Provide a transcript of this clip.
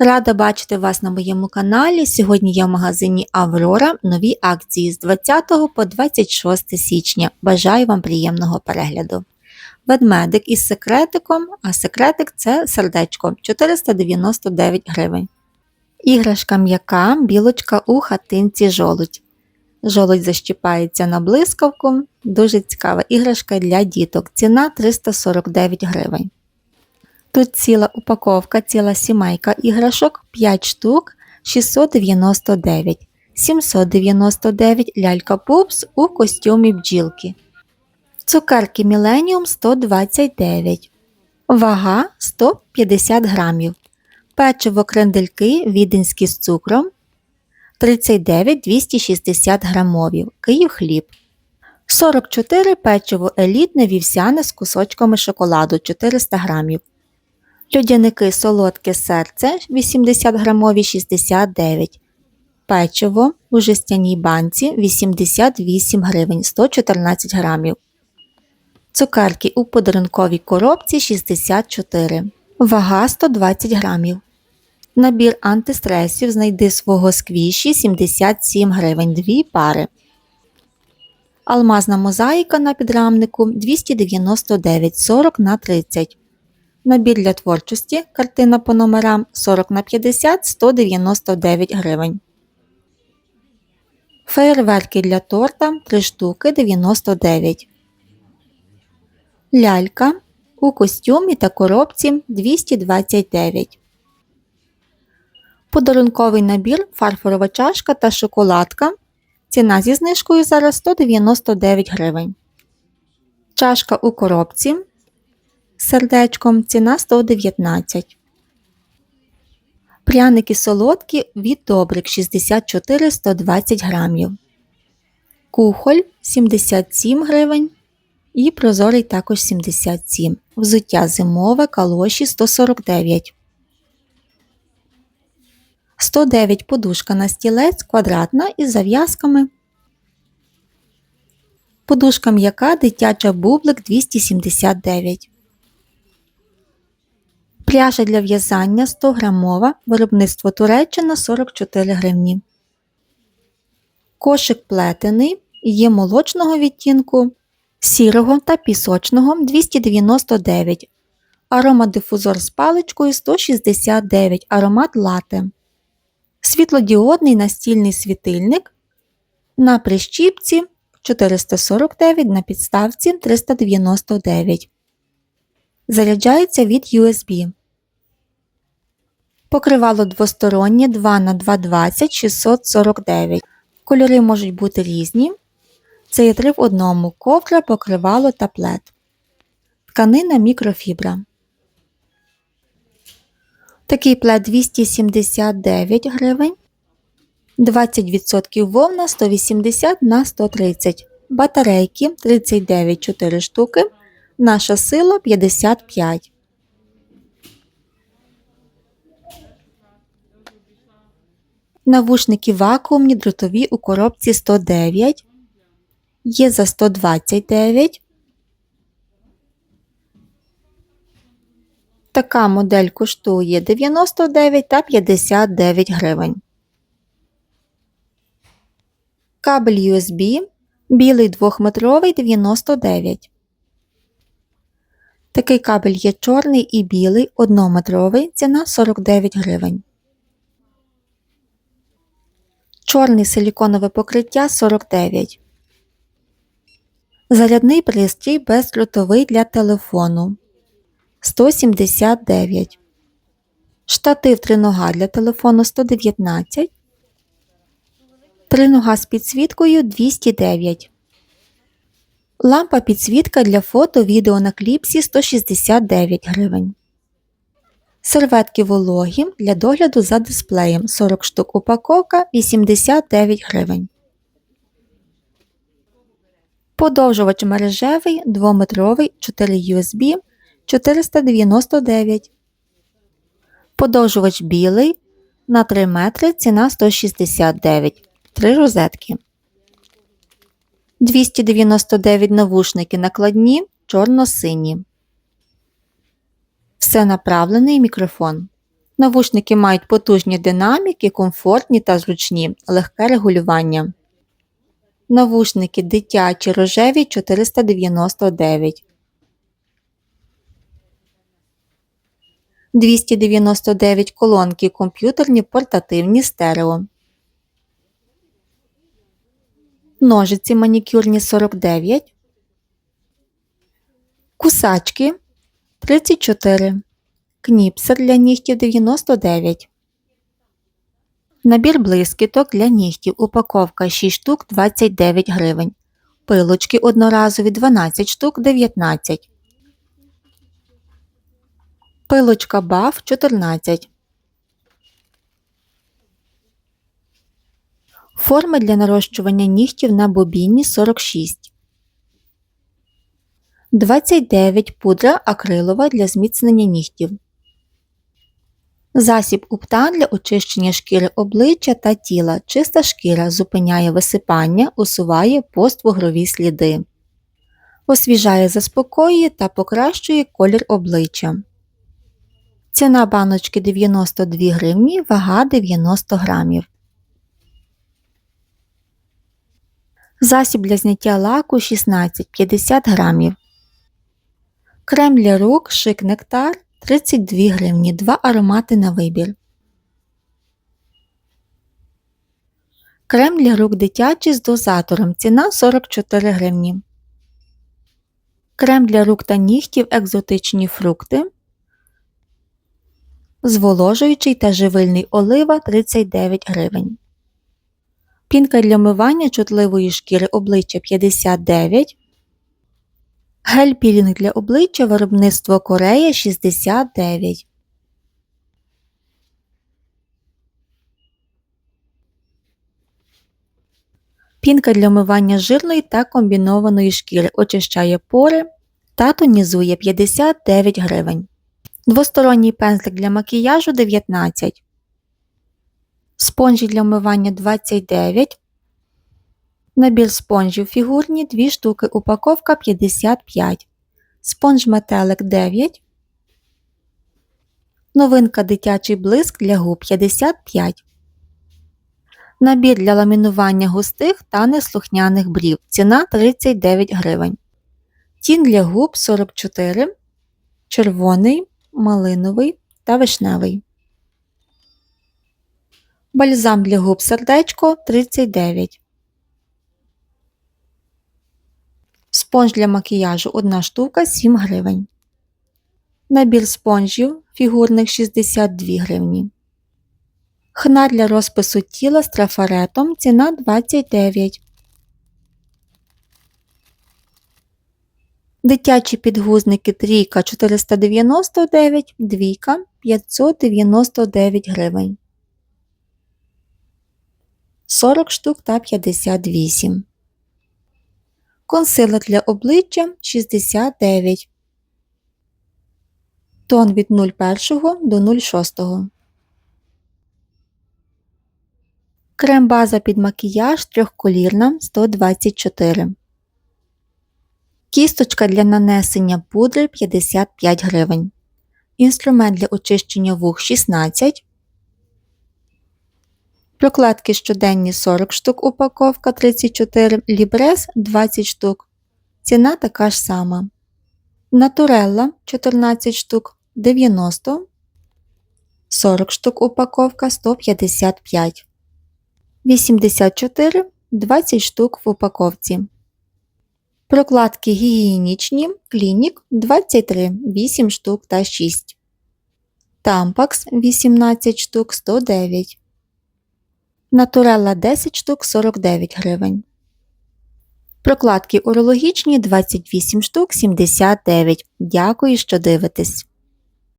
Рада бачити вас на моєму каналі. Сьогодні я в магазині Аврора. Нові акції з 20 по 26 січня. Бажаю вам приємного перегляду. Ведмедик із секретиком, а секретик це сердечко 499 гривень. Іграшка м'яка, білочка у хатинці жолудь. Жолудь защіпається на блискавку. Дуже цікава іграшка для діток. Ціна 349 гривень. Тут ціла упаковка, ціла сімейка іграшок, 5 штук, 699, 799 лялька пупс у костюмі бджілки. Цукерки Millennium 129, вага 150 грамів. Печиво крендельки віденські з цукром 39 260 грамовів. Київ хліб. 44 печиво елітне вівсяне з кусочками шоколаду 400 грамів. Льодяники солодке серце 80 грамові 69. Печиво у жестяній банці 88 гривень 114 грамів. Цукерки у подарунковій коробці 64. Вага 120 грамів. Набір антистресів знайди свого сквіші 77 гривень 2 пари. Алмазна мозаїка на підрамнику 299 40 на 30. Набір для творчості картина по номерам 40 на 50 199 гривень. Феєрверки для торта 3 штуки 99. Лялька у костюмі та коробці 229. Подарунковий набір фарфорова чашка та шоколадка. Ціна зі знижкою зараз 199 гривень. Чашка у коробці сердечком ціна 119. Пряники солодкі від добрик 64 120 грамів. Кухоль 77 гривень. І прозорий також 77. Взуття зимове калоші 149. 109 подушка на стілець квадратна із зав'язками. Подушка м'яка дитяча бублик 279. Пряжа для в'язання 100 грамова, виробництво Туреччина 44 гривні. Кошик плетений є молочного відтінку, сірого та пісочного 299. Аромадифузор з паличкою 169 аромат лате. Світлодіодний настільний світильник на прищіпці 449 на підставці 399. Заряджається від USB. Покривало двостороннє 2 на 220 649. Кольори можуть бути різні. Це є 3 в одному ковдра, покривало та плед. Тканина мікрофібра. Такий плед 279 гривень. 20% вовна 180 на 130. Батарейки 39 4 штуки. Наша сила 55. Навушники вакуумні дротові у коробці 109. Є за 129. Така модель коштує 99 та 59 гривень. Кабель USB білий 2-метровий 99. Такий кабель є чорний і білий 1-метровий, ціна 49 гривень. Чорний силіконове покриття 49. Зарядний пристрій бездротовий для телефону 179. Штатив тринога для телефону 119. Тринога з підсвіткою 209. Лампа підсвітка для фото відео на кліпсі 169 гривень. Серветки вологі для догляду за дисплеєм 40 штук упаковка 89 гривень. Подовжувач мережевий 2-метровий 4 USB 499. Подовжувач білий на 3 метри ціна 169 3 розетки. 299 навушники накладні чорно-сині. Все направлений мікрофон. Навушники мають потужні динаміки, комфортні та зручні, легке регулювання. Навушники дитячі рожеві 499. 299 колонки комп'ютерні портативні стерео. Ножиці манікюрні 49. Кусачки 34. Кніпсер для нігтів 99. Набір блискіток для нігтів. Упаковка 6 штук 29 гривень. Пилочки одноразові 12 штук 19. Пилочка баф 14. Форми для нарощування нігтів на бобіні 46. 29 пудра акрилова для зміцнення нігтів. Засіб уптан для очищення шкіри обличчя та тіла. Чиста шкіра зупиняє висипання, усуває поствугрові сліди. Освіжає, заспокоює та покращує колір обличчя. Ціна баночки 92 гривні, вага 90 грамів. Засіб для зняття лаку 16-50 грамів. Крем для рук шик нектар 32 гривні. Два аромати на вибір. Крем для рук дитячий з дозатором. Ціна 44 гривні. Крем для рук та нігтів екзотичні фрукти. Зволожуючий та живильний олива 39 гривень. Пінка для мивання чутливої шкіри обличчя 59. Гель пілінг для обличчя виробництво Корея 69. Пінка для мивання жирної та комбінованої шкіри очищає пори та тонізує 59 гривень. Двосторонній пензлик для макіяжу 19. Спонжі для вмивання 29. Набір спонжів фігурні 2 штуки. Упаковка 55. Спонж метелик 9. Новинка дитячий блиск для губ 55. Набір для ламінування густих та неслухняних брів. Ціна 39 гривень. Тін для губ 44. Червоний, малиновий та вишневий. Бальзам для губ сердечко 39. Спонж для макіяжу 1 штука 7 гривень. Набір спонжів фігурних 62 гривні. Хна для розпису тіла з трафаретом ціна 29. Дитячі підгузники трійка 499, двійка 599 гривень. 40 штук та 58. Консилер для обличчя 69. Тон від 01 до 06. Крем-база під макіяж трьохколірна 124. Кісточка для нанесення пудри 55 гривень. Інструмент для очищення вух 16. Прокладки щоденні 40 штук упаковка 34, лібрес 20 штук. Ціна така ж сама. Натурелла 14 штук 90. 40 штук упаковка 155. 84 20 штук в упаковці. Прокладки гігієнічні клінік 23 8 штук та 6. Тампакс 18 штук 109. Натурелла 10 штук 49 гривень. Прокладки урологічні 28 штук 79. Дякую, що дивитесь.